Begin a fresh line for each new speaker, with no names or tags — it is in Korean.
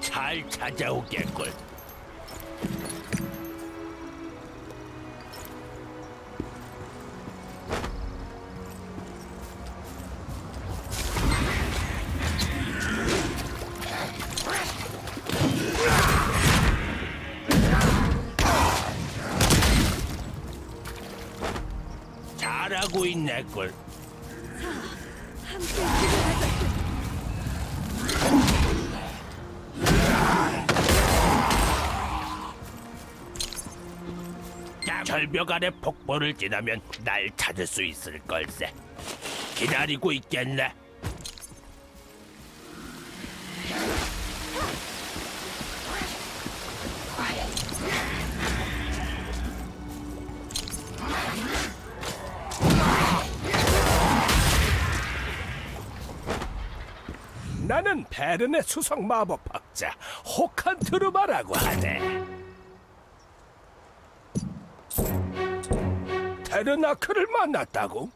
잘 찾아오겠군. 잘하고 있네꿀.
함께
절벽 아래 폭포를 지나면 날 찾을 수 있을 걸세. 기다리고 있겠네. 나는 베른의 수성 마법학자 호칸트르바라고 하네. 테르나크를 만났다고?